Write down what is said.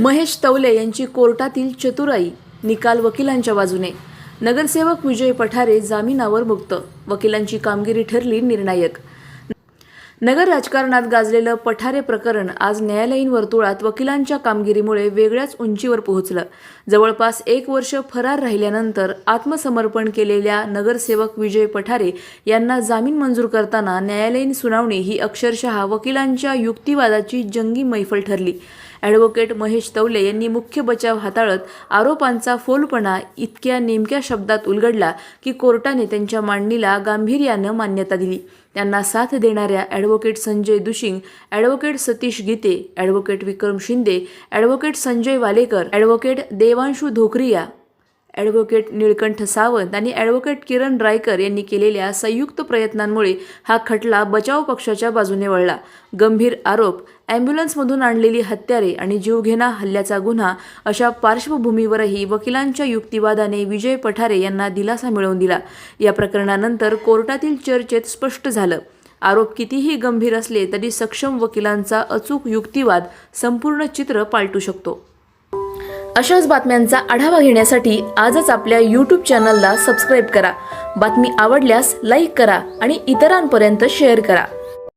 महेश तवले यांची कोर्टातील चतुराई निकाल वकिलांच्या बाजूने. नगरसेवक विजय पठारे जामिनावर मुक्त. वकिलांची कामगिरी ठरली निर्णायक. नगर राजकारणात गाजलेलं पठारे प्रकरण आज न्यायालयीन वर्तुळात वकिलांच्या कामगिरीमुळे वेगळ्याच उंचीवर पोहोचलं. जवळपास एक वर्ष फरार राहिल्यानंतर आत्मसमर्पण केलेल्या नगरसेवक विजय पठारे यांना जामीन मंजूर करताना न्यायालयीन सुनावणी ही अक्षरशः वकिलांच्या युक्तिवादाची जंगी मैफल ठरली. ॲडव्होकेट महेश तवले यांनी मुख्य बचाव हाताळत आरोपांचा फोलपणा इतक्या नेमक्या शब्दात उलगडला की कोर्टाने त्यांच्या मांडणीला गांभीर्यानं मान्यता दिली. त्यांना साथ देणाऱ्या advocate Sanjay Dushing advocate Satish Gite advocate Vikram Shinde advocate Sanjay Walekar advocate Devanshu Dhokariya advocate Nilkanth Sawant आणि ॲडव्होकेट किरण रायकर यांनी केलेल्या संयुक्त प्रयत्नांमुळे हा खटला बचाव पक्षाच्या बाजूने वळला. गंभीर आरोप ॲम्ब्युलन्समधून आणलेली हत्यारे आणि जीवघेणा हल्ल्याचा गुन्हा अशा पार्श्वभूमीवरही वकिलांच्या युक्तिवादाने विजय पठारे यांना दिलासा मिळवून दिला. या प्रकरणानंतर कोर्टातील चर्चेत स्पष्ट झालं. आरोप कितीही गंभीर असले तरी सक्षम वकिलांचा अचूक युक्तिवाद संपूर्ण चित्र पालटू शकतो. अशाच बातम्यांचा आढावा घेण्यासाठी आजच आपल्या यूट्यूब चॅनलला सबस्क्राईब करा. बातमी आवडल्यास लाईक करा आणि इतरांपर्यंत शेअर करा.